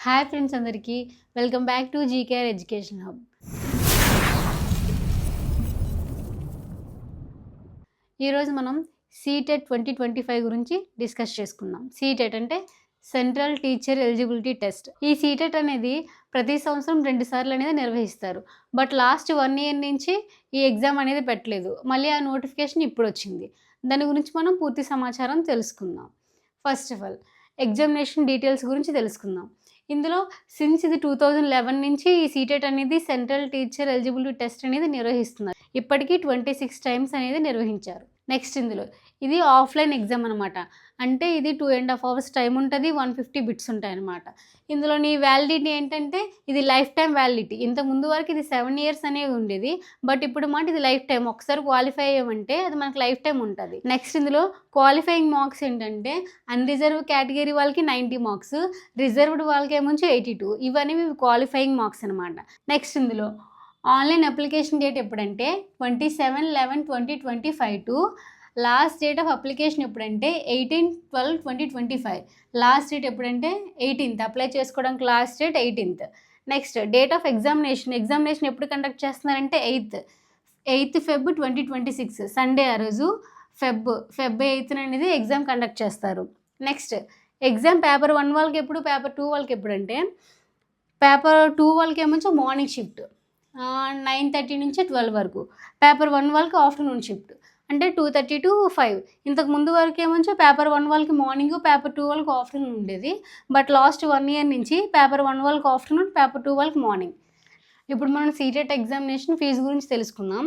Hi friends అందరికీ. Welcome back to GKR education hub. ఈరోజు మనం సీటెట్ ట్వంటీ ట్వంటీ ఫైవ్ గురించి డిస్కస్ చేసుకుందాం. సీటెట్ అంటే సెంట్రల్ టీచర్ ఎలిజిబిలిటీ టెస్ట్. ఈ సీటెట్ అనేది ప్రతి సంవత్సరం రెండు సార్లు అనేది నిర్వహిస్తారు. బట్ లాస్ట్ వన్ ఇయర్ నుంచి ఈ ఎగ్జామ్ అనేది పెట్టలేదు. మళ్ళీ ఆ నోటిఫికేషన్ ఇప్పుడు వచ్చింది. దాని గురించి మనం పూర్తి సమాచారం తెలుసుకుందాం. First of all examination details గురించి తెలుసుకుందాం. ఇందులో సిన్స్ ఇది టూ థౌజండ్ లెవెన్ నుంచి ఈ సీటెట్ అనేది సెంట్రల్ టీచర్ ఎలిజిబిలిటీ టెస్ట్ అనేది నిర్వహిస్తున్నారు. ఇప్పటికీ ట్వంటీ సిక్స్ టైమ్స్ అనేది నిర్వహించారు. నెక్స్ట్ ఇందులో ఇది ఆఫ్లైన్ ఎగ్జామ్ అనమాట అంటే ఇది two and half hours time ఉంటుంది వన్ ఫిఫ్టీ బిట్స్ ఉంటాయి అనమాట ఇందులో నీ వ్యాలిడిటీ ఏంటంటే ఇది లైఫ్ టైం వ్యాలిడిటీ ఇంత ముందు వరకు ఇది సెవెన్ ఇయర్స్ అనేది ఉండేది బట్ ఇప్పుడు మాట ఇది లైఫ్ టైం ఒకసారి క్వాలిఫై అయ్యామంటే అది మనకు లైఫ్ టైం ఉంటుంది. నెక్స్ట్ ఇందులో క్వాలిఫైయింగ్ మార్క్స్ ఏంటంటే అన్రిజర్వ్ కేటగిరీ వాళ్ళకి నైంటీ మార్క్స్ రిజర్వ్డ్ వాళ్ళకి ఏమొచ్చి ఎయిటీ టూ ఇవన్నీ క్వాలిఫైయింగ్ మార్క్స్ అనమాట నెక్స్ట్ ఇందులో ఆన్లైన్ అప్లికేషన్ డేట్ ఎప్పుడంటే twenty seven eleven twenty twenty five to last date of application ఎప్పుడంటే eighteen twelve twenty twenty five. Last date ఎప్పుడంటే eighteenth. Apply చేసుకోవడానికి last date eighteenth. Next date of examination. Examination ఎప్పుడు conduct చేస్తున్నారంటే eighth. Eighth Feb twenty twenty six. Sunday ఆ రోజు Feb Feb eighth అనేది exam conduct చేస్తారు. Next exam paper one వాళ్ళకి ఎప్పుడు పేపర్ టూ వాళ్ళకి ఎప్పుడు అంటే పేపర్ టూ వాళ్ళకి ఏమొచ్చి మార్నింగ్ షిఫ్ట్. నైన్ థర్టీ నుంచి ట్వెల్వ్ వరకు. పేపర్ వన్ వాళ్ళకి ఆఫ్టర్నూన్ షిఫ్ట్. అంటే టూ థర్టీ టు ఫైవ్ ఇంతకు ముందు వరకు ఏమొచ్చో పేపర్ వన్ వాళ్ళకి మార్నింగ్ పేపర్ టూ వాళ్ళకి ఆఫ్టర్నూన్ ఉండేది. బట్ లాస్ట్ వన్ ఇయర్ నుంచి పేపర్ వన్ వాళ్ళకి ఆఫ్టర్నూన్ పేపర్ టూ వాళ్ళకి మార్నింగ్ ఇప్పుడు మనం సీటెట్ ఎగ్జామినేషన్ ఫీజు గురించి తెలుసుకుందాం.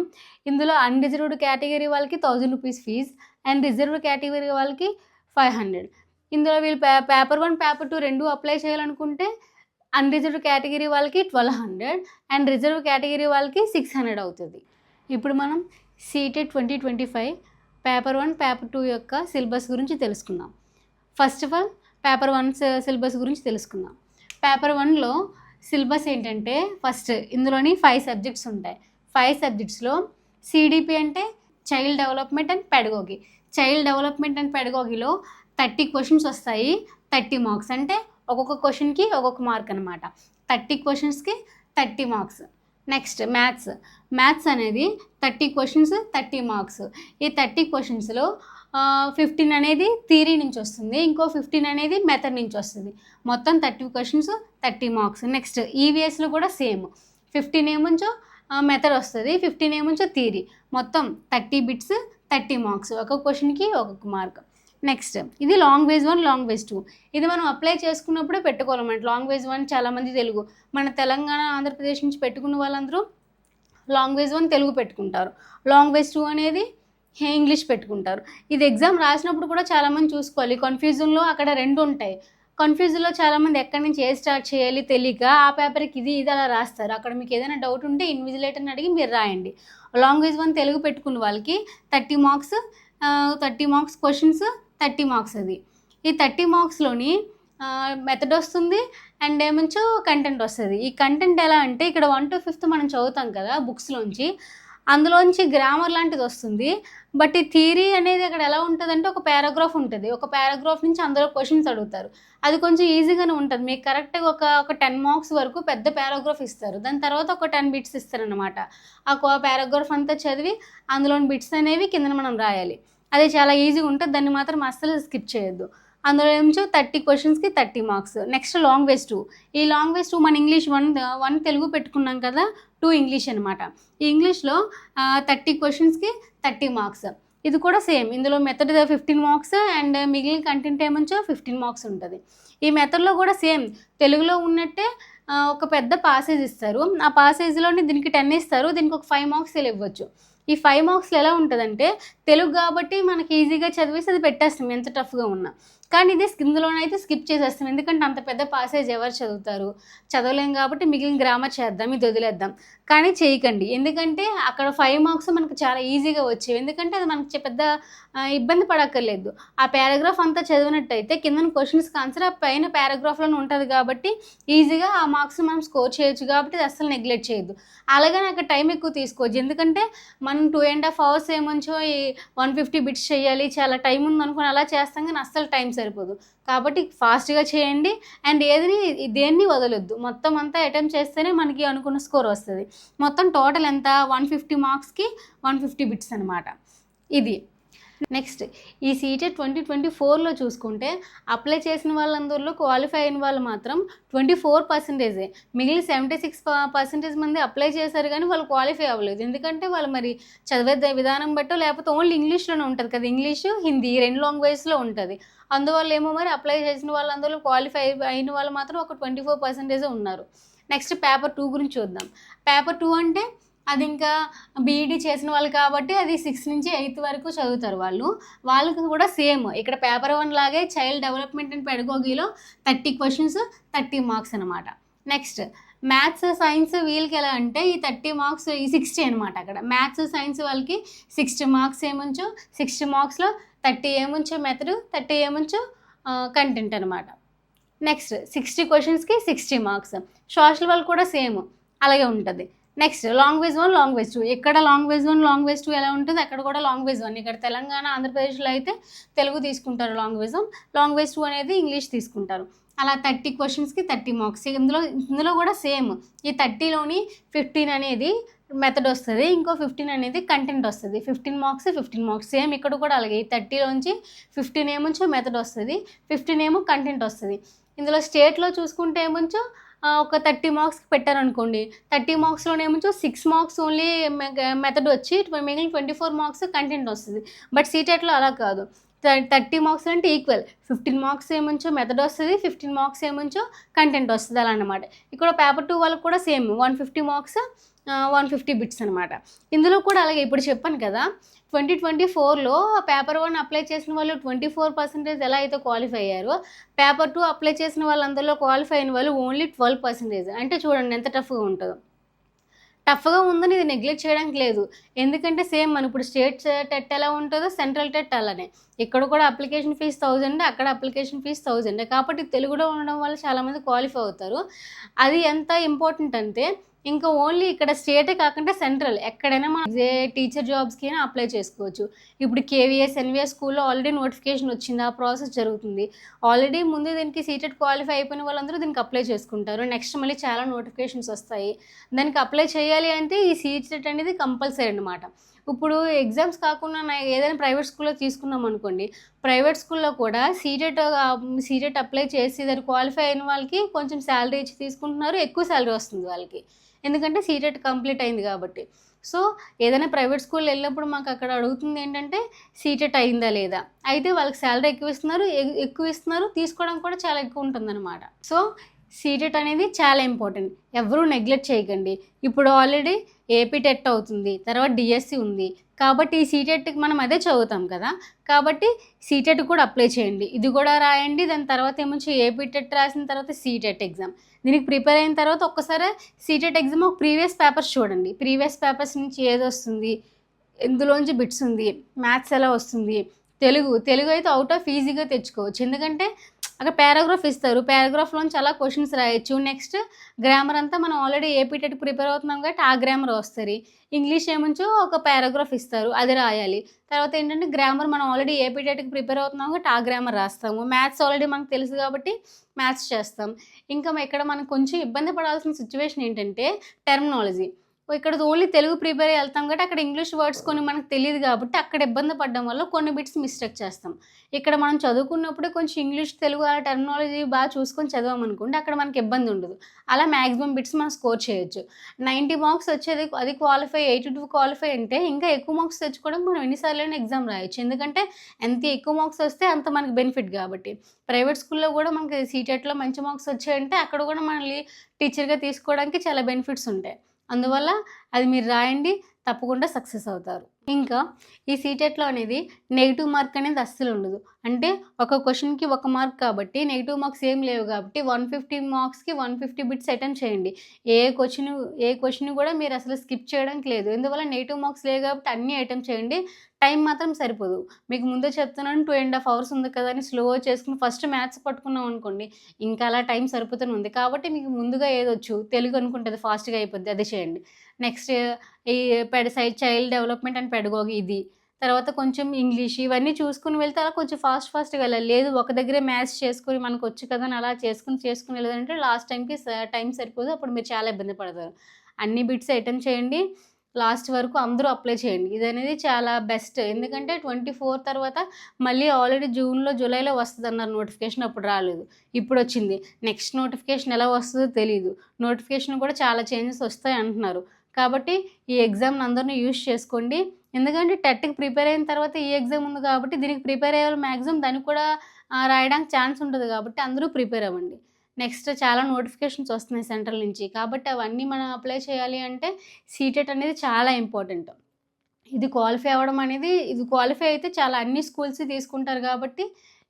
ఇందులో అన్రిజర్వ్డ్ కేటగిరీ వాళ్ళకి thousand rupees fee and reserved category వాళ్ళకి ఫైవ్ హండ్రెడ్ ఇందులో వీళ్ళు pay paper one paper two రెండు అప్లై చేయాలనుకుంటే అన్రిజర్వ్డ్ కేటగిరీ వాళ్ళకి twelve hundred and reserve category వాళ్ళకి సిక్స్ హండ్రెడ్ అవుతుంది. ఇప్పుడు మనం CTET twenty twenty five paper one paper two యొక్క సిలబస్ గురించి తెలుసుకుందాం. First of all paper one syllabus గురించి తెలుసుకుందాం. పేపర్ వన్లో సిలబస్ ఏంటంటే ఫస్ట్ ఇందులోని ఫైవ్ సబ్జెక్ట్స్ ఉంటాయి. ఫైవ్ సబ్జెక్ట్స్లో సిడిపి అంటే child development and pedagogy. Child development and పెడగోగిలో thirty questions వస్తాయి. థర్టీ మార్క్స్ అంటే ఒక్కొక్క క్వశ్చన్కి ఒక్కొక్క మార్క్ అనమాట థర్టీ క్వశ్చన్స్కి thirty marks. Next maths maths అనేది థర్టీ క్వశ్చన్స్ థర్టీ మార్క్స్ ఈ థర్టీ క్వశ్చన్స్లో ఫిఫ్టీన్ అనేది థియరీ నుంచి వస్తుంది. ఇంకో ఫిఫ్టీన్ అనేది మెథడ్ నుంచి వస్తుంది. మొత్తం thirty questions thirty marks next ఈవీఎస్లో కూడా సేమ్ ఫిఫ్టీన్ ఏముంచో మెథడ్ వస్తుంది. ఫిఫ్టీన్ ఏముంచో థియరీ మొత్తం థర్టీ బిట్స్ థర్టీ మార్క్స్ ఒక క్వశ్చన్కి ఒక్కొక్క మార్క్ నెక్స్ట్ ఇది language one language two ఇది మనం అప్లై చేసుకున్నప్పుడే పెట్టుకోవాలన్నమాట లాంగ్ వేజ్ వన్ చాలామంది తెలుగు. మన తెలంగాణ ఆంధ్రప్రదేశ్ నుంచి పెట్టుకున్న వాళ్ళందరూ లాంగ్ వేజ్ వన్ తెలుగు పెట్టుకుంటారు. లాంగ్ వేజ్ టూ అనేది ఇంగ్లీష్ పెట్టుకుంటారు. ఇది ఎగ్జామ్ రాసినప్పుడు కూడా చాలామంది చూసుకోవాలి. కన్ఫ్యూజన్లో అక్కడ రెండు ఉంటాయి. కన్ఫ్యూజన్లో చాలామంది ఎక్కడి నుంచి ఏ స్టార్ట్ చేయాలి తెలియక ఆ పేపర్కి ఇది ఇది అలా రాస్తారు. అక్కడ మీకు ఏదైనా డౌట్ ఉంటే ఇన్విజిలేటర్ని అడిగి మీరు రాయండి. లాంగ్వేజ్ వన్ తెలుగు పెట్టుకున్న వాళ్ళకి thirty marks thirty marks questions thirty marks అది. ఈ థర్టీ మార్క్స్లోని మెథడ్ వస్తుంది అండ్ ఏమంచో కంటెంట్ వస్తుంది. ఈ కంటెంట్ ఎలా అంటే ఇక్కడ వన్ టు ఫిఫ్త్ మనం చదువుతాం కదా బుక్స్లోంచి అందులోంచి గ్రామర్ లాంటిది వస్తుంది. బట్ ఈ థియరీ అనేది అక్కడ ఎలా ఉంటుంది అంటే ఒక పారాగ్రాఫ్ ఉంటుంది. ఒక పారాగ్రాఫ్ నుంచి అందులో క్వశ్చన్స్ అడుగుతారు. అది కొంచెం ఈజీగానే ఉంటుంది. మీకు కరెక్ట్గా ఒక ఒక టెన్ మార్క్స్ వరకు పెద్ద పారాగ్రాఫ్ ఇస్తారు. దాని తర్వాత ఒక టెన్ బిట్స్ ఇస్తారనమాట ఆ పారాగ్రాఫ్ అంతా చదివి అందులోని బిట్స్ అనేవి కింద మనం రాయాలి. అది చాలా ఈజీగా ఉంటుంది దాన్ని మాత్రం అస్సలు స్కిప్ చేయొద్దు. అందులో ఏమో థర్టీ క్వశ్చన్స్కి thirty marks next language two ఈ లాంగ్ వేస్ టూ మన ఇంగ్లీష్ వన్ వన్ తెలుగు పెట్టుకున్నాం కదా టూ ఇంగ్లీష్ అనమాట ఈ ఇంగ్లీష్లో థర్టీ క్వశ్చన్స్కి థర్టీ మార్క్స్ ఇది కూడా సేమ్ ఇందులో మెథడ్ ఫిఫ్టీన్ మార్క్స్ అండ్ మిగిలిన కంటెంట్ ఏమంచో ఫిఫ్టీన్ మార్క్స్ ఉంటుంది. ఈ మెథడ్లో కూడా సేమ్ తెలుగులో ఉన్నట్టే ఒక పెద్ద పాసేజ్ ఇస్తారు. ఆ పాసేజ్లోని దీనికి టెన్ ఇస్తారు. దీనికి ఒక ఫైవ్ మార్క్స్ ఇవ్వచ్చు. ఈ ఫైవ్ మార్క్స్లో ఎలా ఉంటుందంటే తెలుగు కాబట్టి మనకి ఈజీగా చదివేసి అది పెట్టేస్తాం ఎంత టఫ్గా ఉన్నా. కానీ ఇది ఇందులోనైతే స్కిప్ చేసేస్తాం ఎందుకంటే అంత పెద్ద పాసేజ్ ఎవరు చదువుతారు? చదవలేం కాబట్టి మిగిలిన గ్రామర్ చేద్దాం ఇది వదిలేద్దాం. కానీ చేయకండి. ఎందుకంటే అక్కడ ఫైవ్ మార్క్స్ మనకు చాలా ఈజీగా వచ్చేవి. ఎందుకంటే అది మనకు పెద్ద ఇబ్బంది పడక్కర్లేదు. ఆ పారాగ్రాఫ్ అంతా చదివినట్టయితే కింద క్వశ్చన్స్కి ఆన్సర్ ఆ పైన పారాగ్రాఫ్లోనే ఉంటుంది కాబట్టి ఈజీగా ఆ మార్క్స్ మనం స్కోర్ చేయొచ్చు కాబట్టి అది అస్సలు నెగ్లెక్ట్ చేయొద్దు. అలాగే అక్కడ టైం ఎక్కువ తీసుకోవచ్చు ఎందుకంటే మనం టూ అండ్ హాఫ్ అవర్స్ ఏమంచో ఈ వన్ ఫిఫ్టీ బిట్స్ చేయాలి చాలా టైం ఉంది అనుకుని అలా చేస్తాం కానీ అస్సలు టైం సరిపోదు. కాబట్టి ఫాస్ట్గా చేయండి. అండ్ ఏది దేన్ని వదలొద్దు. మొత్తం అంతా అటెంప్ట్ చేస్తేనే మనకి అనుకున్న స్కోర్ వస్తుంది. మొత్తం టోటల్ ఎంత? వన్ ఫిఫ్టీ మార్క్స్కి వన్ ఫిఫ్టీ బిట్స్ అనమాట ఇది. నెక్స్ట్ ఈ సీటెట్ ట్వంటీ ట్వంటీ ఫోర్లో చూసుకుంటే అప్లై చేసిన వాళ్ళందరిలో క్వాలిఫై అయిన వాళ్ళు మాత్రం ట్వంటీ ఫోర్ పర్సెంటేజే మిగిలిన సెవెంటీ సిక్స్ పర్సెంటేజ్ మంది అప్లై చేశారు కానీ వాళ్ళు క్వాలిఫై అవ్వలేదు. ఎందుకంటే వాళ్ళు మరి చదివే విధానం బట్టో లేకపోతే ఓన్లీ ఇంగ్లీష్లోనే ఉంటుంది కదా. ఇంగ్లీషు హిందీ రెండు లాంగ్వేజ్లో ఉంటుంది. అందువల్ల ఏమో మరి అప్లై చేసిన వాళ్ళందరూ క్వాలిఫై అయిన వాళ్ళు మాత్రం ఒక ట్వంటీ ఫోర్ పర్సెంటేజే ఉన్నారు. నెక్స్ట్ పేపర్ టూ గురించి చూద్దాం. పేపర్ టూ అంటే అది ఇంకా బీఈడీ చేసిన వాళ్ళు కాబట్టి అది సిక్స్ నుంచి ఎయిత్ వరకు చదువుతారు వాళ్ళు. వాళ్ళకి కూడా సేమ్ ఇక్కడ పేపర్ వన్ లాగే చైల్డ్ డెవలప్మెంట్ అండ్ పెడగోగిలో థర్టీ క్వశ్చన్స్ థర్టీ మార్క్స్ అనమాట నెక్స్ట్ మ్యాథ్స్ సైన్స్ వీళ్ళకి ఎలా అంటే ఈ థర్టీ మార్క్స్ ఈ సిక్స్టీ అనమాట అక్కడ. మ్యాథ్స్ సైన్స్ వాళ్ళకి సిక్స్టీ మార్క్స్ ఏముంచు సిక్స్టీ మార్క్స్లో థర్టీ ఏముంచు మెథడ్ థర్టీ ఏముంచు కంటెంట్ అనమాట నెక్స్ట్ సిక్స్టీ క్వశ్చన్స్కి సిక్స్టీ మార్క్స్ సోషల్ వాళ్ళు కూడా సేమ్ అలాగే ఉంటుంది. Next language one language two ఇక్కడ లాంగ్వేజ్ వన్ లాంగ్వేజ్ టూ ఎలా ఉంటుంది అక్కడ కూడా లాంగ్వేజ్ వన్ ఇక్కడ తెలంగాణ ఆంధ్రప్రదేశ్లో అయితే తెలుగు తీసుకుంటారు లాంగ్వేజ్ వన్ లాంగ్వేజ్ టూ అనేది ఇంగ్లీష్ తీసుకుంటారు. అలా థర్టీ క్వశ్చన్స్కి థర్టీ మార్క్స్ ఇందులో ఇందులో కూడా సేమ్ ఈ థర్టీలోని ఫిఫ్టీన్ అనేది మెథడ్ వస్తుంది. ఇంకో ఫిఫ్టీన్ అనేది కంటెంట్ వస్తుంది. Fifteen marks fifteen marks same ఇక్కడ కూడా అలాగే. ఈ థర్టీలోంచి ఫిఫ్టీన్ ఏముంచో మెథడ్ వస్తుంది. ఫిఫ్టీన్ ఏమో కంటెంట్ వస్తుంది. ఇందులో స్టేట్లో చూసుకుంటే ఏముంచో ఒక థర్టీ మార్క్స్కి పెట్టారనుకోండి. థర్టీ మార్క్స్లోనేమో సిక్స్ మార్క్స్ ఓన్లీ మెథడ్ వచ్చి మిగిలిన ట్వంటీ ఫోర్ మార్క్స్ కంటెంట్ వస్తుంది. బట్ సీటెట్లో అలా కాదు. థర్టీ మార్క్స్ అంటే ఈక్వల్. ఫిఫ్టీన్ మార్క్స్ ఏముంచో మెథడ్ వస్తుంది ఫిఫ్టీన్ మార్క్స్ ఏముంచో కంటెంట్ వస్తుంది అలా అనమాట ఇక్కడ పేపర్ టూ వాళ్ళకి కూడా same one fifty marks one fifty bits అనమాట ఇందులో కూడా అలాగే ఇప్పుడు చెప్పాను కదా ట్వంటీ ట్వంటీ ఫోర్లో పేపర్ వన్ అప్లై చేసిన వాళ్ళు ట్వంటీ ఫోర్ పర్సెంటేజ్ ఎలా అయితే క్వాలిఫై అయ్యారో పేపర్ టూ అప్లై చేసిన వాళ్ళందరిలో క్వాలిఫై అయిన వాళ్ళు ఓన్లీ ట్వెల్వ్ పర్సెంటేజ్ అంటే చూడండి ఎంత టఫ్గా ఉంటుందో. టఫ్గా ఉందని ఇది నెగ్లెక్ట్ చేయడానికి లేదు. ఎందుకంటే సేమ్ మన ఇప్పుడు స్టేట్ టెట్ ఎలా ఉంటుందో సెంట్రల్ టెట్ అలానే. ఇక్కడ కూడా అప్లికేషన్ ఫీజ్ థౌజండ్ అక్కడ అప్లికేషన్ ఫీజ్ థౌజండ్. కాబట్టి తెలుగులో ఉండడం వల్ల చాలామంది క్వాలిఫై అవుతారు. అది ఎంత ఇంపార్టెంట్ అంటే ఇంకా ఓన్లీ ఇక్కడ స్టేటే కాకుండా సెంట్రల్ ఎక్కడైనా మనం ఏ టీచర్ జాబ్స్కి అయినా అప్లై చేసుకోవచ్చు. ఇప్పుడు కేవీఎస్ ఎన్విఎస్ స్కూల్లో ఆల్రెడీ నోటిఫికేషన్ వచ్చింది. ఆ ప్రాసెస్ జరుగుతుంది. ఆల్రెడీ ముందు దీనికి సీటెడ్ క్వాలిఫై అయిపోయిన వాళ్ళందరూ దీనికి అప్లై చేసుకుంటారు. నెక్స్ట్ మళ్ళీ చాలా నోటిఫికేషన్స్ వస్తాయి. దానికి అప్లై చేయాలి అంటే ఈ సీటెట్ అనేది కంపల్సరీ అనమాట ఇప్పుడు ఎగ్జామ్స్ కాకుండా నా ఏదైనా ప్రైవేట్ స్కూల్లో తీసుకున్నాం అనుకోండి ప్రైవేట్ స్కూల్లో కూడా సీటెట్ సీటెట్ అప్లై చేసి దాన్ని క్వాలిఫై అయిన వాళ్ళకి కొంచెం శాలరీ ఇచ్చి తీసుకుంటున్నారు ఎక్కువ శాలరీ వస్తుంది వాళ్ళకి. ఎందుకంటే సీటెట్ కంప్లీట్ అయింది కాబట్టి. సో ఏదైనా ప్రైవేట్ స్కూల్ వెళ్ళినప్పుడు మాకు అక్కడ అడుగుతుంది ఏంటంటే సీటెట్ అయిందా లేదా? అయితే వాళ్ళకి శాలరీ ఎక్కువ ఇస్తున్నారు ఎక్కువ ఇస్తున్నారు తీసుకోవడం కూడా చాలా ఎక్కువ ఉంటుందన్నమాట. సో సీటెట్ అనేది చాలా ఇంపార్టెంట్. ఎవరూ నెగ్లెక్ట్ చేయకండి. ఇప్పుడు ఆల్రెడీ ఏపీ టెట్ అవుతుంది తర్వాత డిఎస్సి ఉంది. కాబట్టి ఈ సీటెట్కి మనం అదే చదువుతాం కదా. కాబట్టి సీటెట్ కూడా అప్లై చేయండి. ఇది కూడా రాయండి దాని తర్వాత ఏమొచ్చి ఏపీ టెట్ రాసిన తర్వాత సీటెట్ ఎగ్జామ్. దీనికి ప్రిపేర్ అయిన తర్వాత ఒక్కసారి సీటెట్ ఎగ్జామ్ ఒక ప్రీవియస్ పేపర్స్ చూడండి. ప్రీవియస్ పేపర్స్ నుంచి ఏది వస్తుంది? ఎందులోంచి బిట్స్ ఉంది. మ్యాథ్స్ ఎలా వస్తుంది? తెలుగు తెలుగు అయితే అవుట్ ఆఫ్ ఈజీగా తెచ్చుకోవచ్చు. ఎందుకంటే అక్కడ పారాగ్రాఫ్ ఇస్తారు. పారాగ్రాఫ్లో చాలా క్వశ్చన్స్ రాయొచ్చు. నెక్స్ట్ గ్రామర్ అంతా మనం ఆల్రెడీ ఏపీ టెట్ ప్రిపేర్ అవుతున్నాం కాబట్టి ఆ గ్రామర్ వస్తుంది. ఇంగ్లీష్ ఏముంచో ఒక పారాగ్రాఫ్ ఇస్తారు. అది రాయాలి. తర్వాత ఏంటంటే గ్రామర్ మనం ఆల్రెడీ ఏపీ టెట్కి ప్రిపేర్ అవుతున్నాం కాబట్టి ఆ గ్రామర్ రాస్తాము. మ్యాథ్స్ ఆల్రెడీ మనకు తెలుసు కాబట్టి మ్యాథ్స్ చేస్తాం. ఇంకా ఇక్కడ మనం కొంచెం ఇబ్బంది పడాల్సిన సిచ్యువేషన్ ఏంటంటే టెర్మినాలజీ ఇక్కడ ఓన్లీ తెలుగు ప్రిపేర్ వెళ్తాం కాబట్టి అక్కడ ఇంగ్లీష్ వర్డ్స్ కొన్ని మనకు తెలియదు కాబట్టి అక్కడ ఇబ్బంది పడడం వల్ల కొన్ని బిట్స్ మిస్టేక్ చేస్తాం. ఇక్కడ మనం చదువుకున్నప్పుడే కొంచెం ఇంగ్లీష్ తెలుగు ఆ టెర్మినాలజీ బాగా చూసుకొని చదవామనుకోండి అక్కడ మనకి ఇబ్బంది ఉండదు. అలా మ్యాక్సిమం బిట్స్ మనం స్కోర్ చేయొచ్చు. నైంటీ మార్క్స్ వచ్చేది అది క్వాలిఫై ఎయిటీ టూ క్వాలిఫై అంటే ఇంకా ఎక్కువ మార్క్స్ తెచ్చుకోవడం మనం ఎన్నిసార్లు ఎగ్జామ్ రాయొచ్చు. ఎందుకంటే ఎంత ఎక్కువ మార్క్స్ వస్తే అంత మనకి బెనిఫిట్ కాబట్టి. ప్రైవేట్ స్కూల్లో కూడా మనకి సీటెట్లో మంచి మార్క్స్ వచ్చాయంటే అక్కడ కూడా మనల్ని టీచర్గా తీసుకోవడానికి చాలా బెనిఫిట్స్ ఉంటాయి. అందువల్ల అది మీరు రాయండి. తప్పకుండా సక్సెస్ అవుతారు. ఇంకా ఈ సీటెట్లో అనేది నెగిటివ్ మార్క్ అనేది అస్సలు ఉండదు. అంటే ఒక క్వశ్చన్కి ఒక మార్క్ కాబట్టి నెగిటివ్ మార్క్స్ ఏం లేవు కాబట్టి వన్ ఫిఫ్టీ మార్క్స్కి వన్ ఫిఫ్టీ బిట్స్ అటెంప్ట్ చేయండి. ఏ క్వశ్చన్ ఏ క్వశ్చన్ కూడా మీరు అసలు స్కిప్ చేయడానికి లేదు. ఎందువల్ల నెగిటివ్ మార్క్స్ లేవు కాబట్టి అన్నీ అటెంప్ట్ చేయండి. టైం మాత్రం సరిపోదు. మీకు ముందే చెప్తున్నాను టూ అండ్ హాఫ్ అవర్స్ ఉంది కదా అని స్లో చేసుకుని ఫస్ట్ మ్యాథ్స్ పట్టుకున్నాం అనుకోండి ఇంకా అలా టైం సరిపోతూనే ఉంది. కాబట్టి మీకు ముందుగా ఏదొచ్చు తెలుగు అనుకుంటుంది ఫాస్ట్గా అయిపోద్ది. అది చేయండి. నెక్స్ట్ ఈ పెడ సైడ్ చైల్డ్ డెవలప్మెంట్ అండ్ పెడగోగి ఇది. తర్వాత కొంచెం ఇంగ్లీష్ ఇవన్నీ చూసుకుని వెళ్తే అలా కొంచెం ఫాస్ట్ ఫాస్ట్గా వెళ్ళాలి. లేదు ఒక దగ్గరే మ్యాథ్స్ చేసుకొని మనకు వచ్చు కదా అని అలా చేసుకుని చేసుకుని వెళ్ళాలంటే లాస్ట్ టైంకి టైం సరిపోదు. అప్పుడు మీరు చాలా ఇబ్బంది పడతారు. అన్ని బిట్స్ అటెంప్ట్ చేయండి. లాస్ట్ వరకు అందరూ అప్లై చేయండి. ఇది అనేది చాలా బెస్ట్. ఎందుకంటే ట్వంటీ ఫోర్ తర్వాత మళ్ళీ ఆల్రెడీ జూన్లో జూలైలో వస్తుంది అన్నారు నోటిఫికేషన్ అప్పుడు రాలేదు. ఇప్పుడు వచ్చింది. నెక్స్ట్ నోటిఫికేషన్ ఎలా వస్తుందో తెలియదు నోటిఫికేషన్ కూడా చాలా చేంజెస్ వస్తాయి అంటున్నారు. కాబట్టి ఈ ఎగ్జామ్ని అందరినీ యూజ్ చేసుకోండి. ఎందుకంటే టెట్కి ప్రిపేర్ అయిన తర్వాత ఈ ఎగ్జామ్ ఉంది కాబట్టి దీనికి ప్రిపేర్ అయ్యే మ్యాక్సిమం దానికి కూడా రాయడానికి ఛాన్స్ ఉంటుంది కాబట్టి అందరూ ప్రిపేర్ అవ్వండి. నెక్స్ట్ చాలా నోటిఫికేషన్స్ వస్తున్నాయి సెంట్రల్ నుంచి. కాబట్టి అవన్నీ మనం అప్లై చేయాలి అంటే సీటెట్ అనేది చాలా ఇంపార్టెంట్ ఇది క్వాలిఫై అవ్వడం అనేది ఇది క్వాలిఫై అయితే చాలా అన్ని స్కూల్స్ తీసుకుంటారు కాబట్టి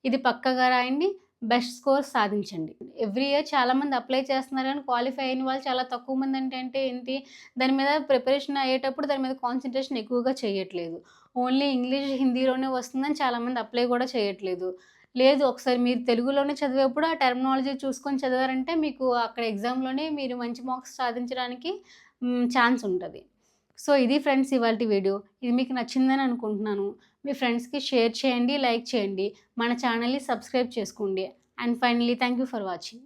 ఇది పక్కగా రాయండి. బెస్ట్ స్కోర్ సాధించండి. ఎవ్రీ ఇయర్ చాలామంది అప్లై చేస్తున్నారు కానీ క్వాలిఫై అయిన వాళ్ళు చాలా తక్కువ మంది అంటే అంటే ఏంటి దాని మీద ప్రిపరేషన్ అయ్యేటప్పుడు దాని మీద కాన్సన్ట్రేషన్ ఎక్కువగా చేయట్లేదు. ఓన్లీ ఇంగ్లీష్ హిందీలోనే వస్తుందని చాలామంది అప్లై కూడా చేయట్లేదు. లేదు ఒకసారి మీరు తెలుగులోనే చదివేప్పుడు ఆ టెర్మినాలజీ చూసుకొని చదివారంటే మీకు అక్కడ ఎగ్జామ్లోనే మీరు మంచి మార్క్స్ సాధించడానికి ఛాన్స్ ఉంటుంది. సో ఇది ఫ్రెండ్స్ ఇవాళ వీడియో. ఇది మీకు నచ్చిందని అనుకుంటున్నాను. మీ ఫ్రెండ్స్కి షేర్ చేయండి లైక్ చేయండి. మన ఛానల్ని సబ్స్క్రైబ్ చేసుకోండి. And finally thank you for watching.